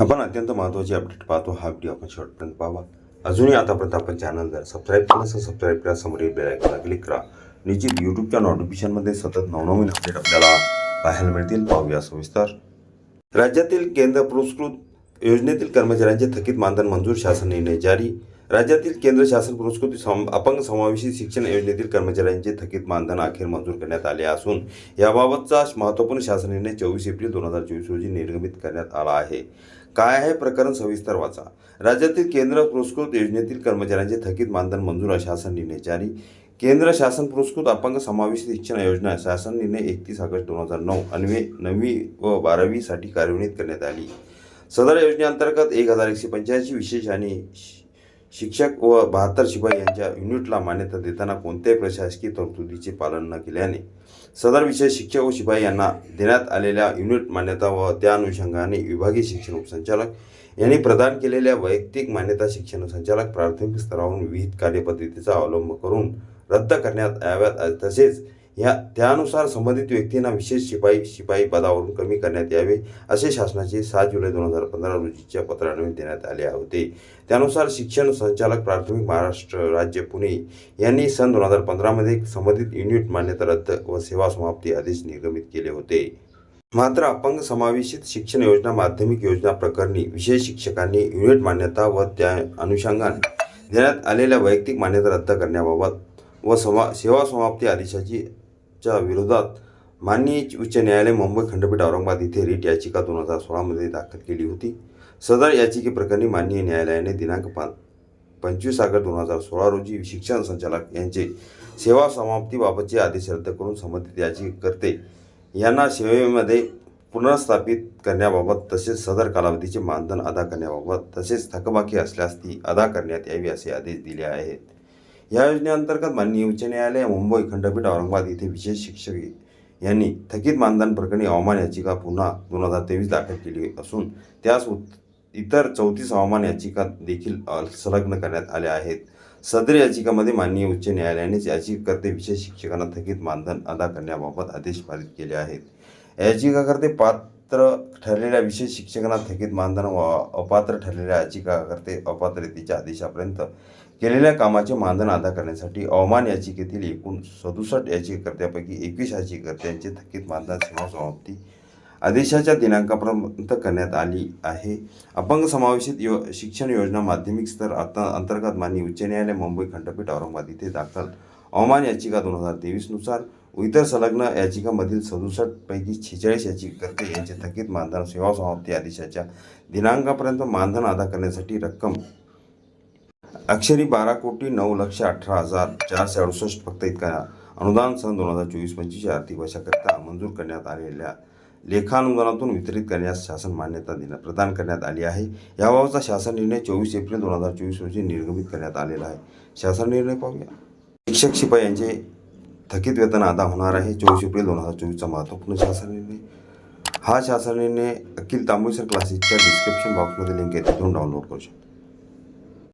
आपण अत्यंत महत्त्वाची अपडेट पाहतो. हा व्हिडिओ आपण शेवटपर्यंत पाहावा. अजूनही आतापर्यंत आपण चॅनल जर सबस्क्राईब केलं असेल सबस्क्राईब करा. समोरील बेल क्लिक करा. निश्चित यूट्यूबच्या नोटिफिकेशनमध्ये सतत नवनवीन अपडेट आपल्याला पाहायला मिळतील. पाहूया सविस्तर. राज्यातील केंद्र पुरस्कृत योजनेतील कर्मचाऱ्यांचे थकीत मानधन मंजूर शासन निर्णय जारी. राज्यातील केंद्र शासन पुरस्कृत सम अपंग समावेशी शिक्षण योजनेतील कर्मचाऱ्यांचे थकीत मानधन अखेर मंजूर करण्यात आले असून याबाबतचा महत्त्वपूर्ण शासन निर्णय चोवीस एप्रिल दोन हजार चोवीस रोजी निर्गमित करण्यात आला आहे. काय आहे प्रकरण सविस्तर वाचा. राज्यातील केंद्र पुरस्कृत योजनेतील कर्मचाऱ्यांचे थकीत मानधन मंजूर शासन निर्णय जारी. केंद्र शासन पुरस्कृत अपंग समावेश शिक्षण योजना शासन निर्णय एकतीस ऑगस्ट दोन हजार नऊ अन्वे नववी व बारावीसाठी कार्यान्वित करण्यात आली. सदर योजनेअंतर्गत एक हजार एकशे पंच्याऐंशी विशेष आणि शिक्षक व बहात्तर शिपाई यांच्या युनिटला मान्यता देताना कोणत्याही प्रशासकीय तरतुदीचे पालन न केल्याने सदर विषय शिक्षक व शिपाई यांना देण्यात आलेल्या युनिट मान्यता व त्या अनुषंगाने विभागीय शिक्षण उपसंचालक यांनी प्रदान केलेल्या वैयक्तिक मान्यता शिक्षण संचालक प्राथमिक स्तरावरून विहित कार्यपद्धतीचा अवलंब करून रद्द करण्यात याव्यात तसेच या त्यानुसार संबंधित व्यक्तींना विशेष शिपाई शिपाई पदावरून कमी करण्यात यावे असे शासनाचे सात जुलै दोन हजार पंधरा रोजीच्या पत्रान्वये देण्यात आले होते. त्यानुसार शिक्षण संचालक प्राथमिक महाराष्ट्र राज्य पुणे यांनी सन दोन हजार पंधरामध्ये संबंधित युनिट मान्यता रद्द व सेवा समाप्ती आदेश निर्गमित केले होते. मात्र अपंग समावेशित शिक्षण योजना माध्यमिक योजना प्रकरणी विशेष शिक्षकांनी युनिट मान्यता व त्या अनुषंगाने देण्यात आलेल्या वैयक्तिक मान्यता रद्द करण्याबाबत व समा सेवा समाप्ती आदेशाची च्या विरोधात माननीय उच्च न्यायालय मुंबई खंडपीठ औरंगाबाद येथे रीट याचिका दोन हजार सोळामध्ये दाखल केली होती. सदर याचिकेप्रकरणी माननीय न्यायालयाने दिनांक पा पंचवीस ऑगस्ट दोन हजार सोळा रोजी शिक्षण संचालक यांचे सेवा समाप्तीबाबतचे आदेश रद्द करून संबंधित याचिकाकर्ते यांना सेवेमध्ये पुनर्स्थापित करण्याबाबत तसेच सदर कालावधीचे मानधन अदा करण्याबाबत तसेच थकबाकी असल्यास ती अदा करण्यात यावी असे आदेश दिले आहेत. या योजनेअंतर्गत माननीय उच्च न्यायालय मुंबई खंडपीठ औरंगाबाद येथे विशेष शिक्षक यांनी थकीत मानधन प्रकरणी हवामान याचिका पुन्हा दोन हजार तेवीस दाखल केली असून त्यास उत- इतर चौतीस हवामान याचिका देखील संलग्न करण्यात आल्या आहेत. सदर याचिकामध्ये माननीय उच्च न्यायालयानेच याचिकाकर्ते विशेष शिक्षकांना थकीत मानधन अदा करण्याबाबत आदेश पारित केले आहेत. याचिकाकर्ते पाच पात्र ठरलेल्या विशेष शिक्षकांना थकीत मानधन व अपात्र ठरलेल्या याचिकाकर्ते अपात्रतेच्या आदेशापर्यंत केलेल्या कामाचे मानधन अदा करण्यासाठी अवमान याचिकेतील एकूण सदुसष्ट याचिकाकर्त्यापैकी एकवीस याचिकाकर्त्यांचे थकीत मानधन समाप्ती आदेशाच्या दिनांकापर्यंत करण्यात आली आहे. अपंग समावेशित यो शिक्षण योजना माध्यमिक स्तर आता अंतर्गत मान्य उच्च न्यायालय मुंबई खंडपीठ औरंगाबाद येथे दाखल अवमान याचिका दोन हजार तेवीसनुसार इतर संलग्न याचिकामधील सदुसष्ट पैकी छेचाळीस याचिकाकर्ते यांचे थकीत मानधन सेवा समाप्ती आदेशाच्या दिनांकापर्यंत मानधन अदा करण्यासाठी रक्कम अक्षरी बारा कोटी नऊ लक्ष अठरा हजार चारशे अडुसष्ट फक्त इतका अनुदान सन दोन हजार चोवीस पंचवीसच्या आर्थिक वर्षाकरिता मंजूर करण्यात आलेल्या लेखानुदानातून वितरित करण्यास शासन मान्यता देण्यात प्रदान करण्यात आली आहे. याबाबतचा शासन निर्णय चोवीस एप्रिल दोन हजार चोवीस रोजी निर्गमित करण्यात आलेला आहे. शासन निर्णय पाहूया. शिक्षक शिपाई यांचे थकीत वेतन अदा होणार आहे. चोवीस एप्रिल दोन हजार चोवीसचा महत्त्वपूर्ण शासन निर्णय. हा शासन निर्णय अखिल तांबुळसर क्लासेसच्या डिस्क्रिप्शन बॉक्समध्ये लिंक आहे. तिथून डाउनलोड करू शकता.